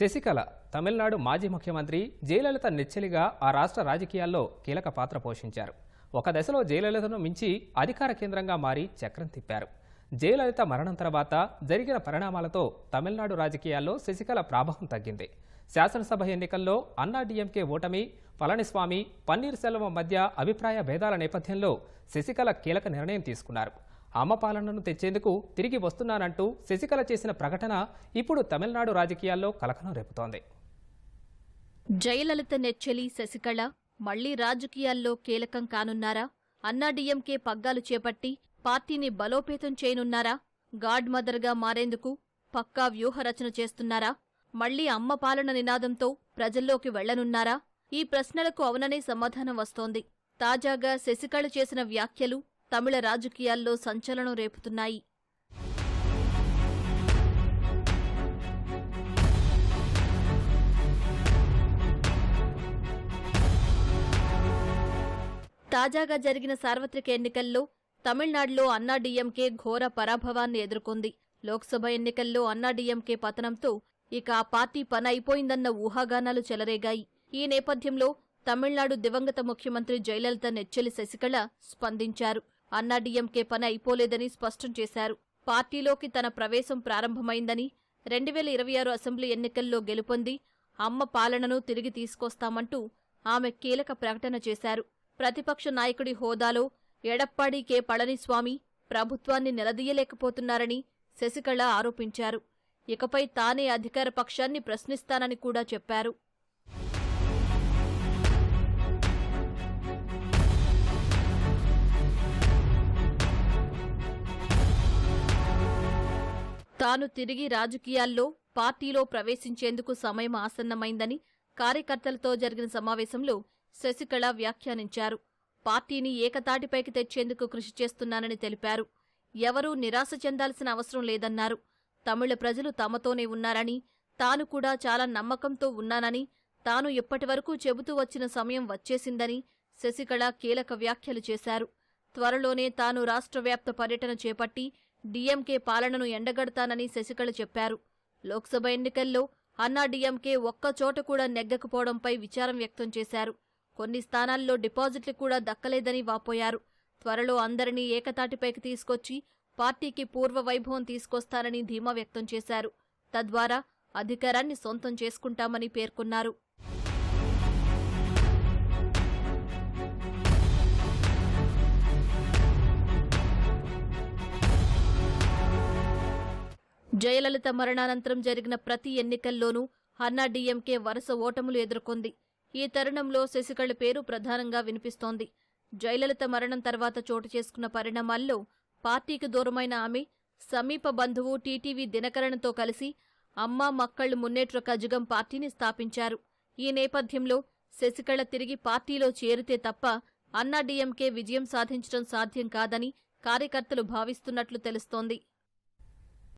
శశికళ తమిళనాడు మాజీ ముఖ్యమంత్రి జయలలిత నెచ్చెలిగా ఆ రాష్ట్ర రాజకీయాల్లో కీలక పాత్ర పోషించారు. ఒక దశలో జయలలితను మించి అధికార కేంద్రంగా మారి చక్రం తిప్పారు. జయలలిత మరణం తర్వాత జరిగిన పరిణామాలతో తమిళనాడు రాజకీయాల్లో శశికళ ప్రాభవం తగ్గింది. శాసనసభ ఎన్నికల్లో అన్నా డీఎంకే ఓటమి పళనిస్వామి పన్నీర్ సెల్వం మధ్య అభిప్రాయ భేదాల నేపథ్యంలో శశికళ కీలక నిర్ణయం తీసుకున్నారు. అమ్మ పాలనను తెచ్చేందుకు తిరిగి వస్తున్నానంటూ శశికళ చేసిన ప్రకటన ఇప్పుడు తమిళనాడు రాజకీయాల్లో కలకలం రేపుతోంది. జయలలిత నెచ్చెలి శశికళ మళ్ళీ రాజకీయాల్లో కీలకం కానున్నారా? అన్నాడీఎంకే పగ్గాలు చేపట్టి పార్టీని బలోపేతం చేయనున్నారా? గాడ్ మదర్గా మారేందుకు పక్కా వ్యూహరచన చేస్తున్నారా? మళ్ళీ అమ్మ పాలన నినాదంతో ప్రజల్లోకి వెళ్ళనున్నారా? ఈ ప్రశ్నలకు అవుననే సమాధానం వస్తోంది. తాజాగా శశికళ చేసిన వ్యాఖ్యలు తమిళ రాజకీయాల్లో సంచలనం రేపుతున్నాయి. తాజాగా జరిగిన సార్వత్రిక ఎన్నికల్లో తమిళనాడులో అన్నాడీఎంకే ఘోర పరాభవాన్ని ఎదుర్కొంది. లోక్సభ ఎన్నికల్లో అన్నాడీఎంకే పతనంతో ఇక ఆ పార్టీ పని అయిపోయిందన్న ఊహాగానాలు చెలరేగాయి. ఈ నేపథ్యంలో తమిళనాడు దివంగత ముఖ్యమంత్రి జయలలిత నెచ్చెలి శశికళ స్పందించారు. అన్నాడీఎంకే పని అయిపోలేదని స్పష్టం చేశారు. పార్టీలోకి తన ప్రవేశం ప్రారంభమైందని రెండు వేల ఇరవై ఆరు అసెంబ్లీ ఎన్నికల్లో గెలుపొంది అమ్మ పాలనను తిరిగి తీసుకొస్తామంటూ ఆమె కీలక ప్రకటన చేశారు. ప్రతిపక్ష నాయకుడి హోదాలో ఎడప్పాడి కె పళనిస్వామి ప్రభుత్వాన్ని నిలదీయలేకపోతున్నారని శశికళ ఆరోపించారు. ఇకపై తానే అధికార పక్షాన్ని ప్రశ్నిస్తానని కూడా చెప్పారు. తాను తిరిగి రాజకీయాల్లో పార్టీలో ప్రవేశించేందుకు సమయం ఆసన్నమైందని కార్యకర్తలతో జరిగిన సమావేశంలో శశికళ వ్యాఖ్యానించారు. పార్టీని ఏకతాటిపైకి తెచ్చేందుకు కృషి చేస్తున్నానని తెలిపారు. ఎవరూ నిరాశ చెందాల్సిన అవసరం లేదన్నారు. తమిళ ప్రజలు తమతోనే ఉన్నారని తాను కూడా చాలా నమ్మకంతో ఉన్నానని తాను ఇప్పటివరకు చెబుతూ వచ్చిన సమయం వచ్చేసిందని శశికళ కీలక వ్యాఖ్యలు చేశారు. త్వరలోనే తాను రాష్ట్రవ్యాప్త పర్యటన చేపట్టి డీఎంకే పాలనను ఎండగడతానని శశికళ చెప్పారు. లోక్సభ ఎన్నికల్లో అన్నా డీఎంకే ఒక్కచోట కూడా నెగ్గకపోవడంపై విచారం వ్యక్తం చేశారు. కొన్ని స్థానాల్లో డిపాజిట్లు కూడా దక్కలేదని వాపోయారు. త్వరలో అందరినీ ఏకతాటిపైకి తీసుకొచ్చి పార్టీకి పూర్వ వైభవం తీసుకొస్తారని ధీమా వ్యక్తం చేశారు. తద్వారా అధికారాన్ని సొంతం చేసుకుంటామని పేర్కొన్నారు. జయలలిత మరణానంతరం జరిగిన ప్రతి ఎన్నికల్లోనూ అన్నాడీఎంకే వరుస ఓటములు ఎదుర్కొంది. ఈ తరుణంలో శశికళ పేరు ప్రధానంగా వినిపిస్తోంది. జయలలిత మరణం తర్వాత చోటు చేసుకున్న పరిణామాల్లో పార్టీకి దూరమైన ఆమె సమీప బంధువు టీటీవీ దినకరణతో కలిసి అమ్మా మక్కళ్ళు మున్నేట్ర కజగం పార్టీని స్థాపించారు. ఈ నేపథ్యంలో శశికళ తిరిగి పార్టీలో చేరితే తప్ప అన్నా డీఎంకే విజయం సాధించడం సాధ్యం కాదని కార్యకర్తలు భావిస్తున్నట్లు తెలుస్తోంది.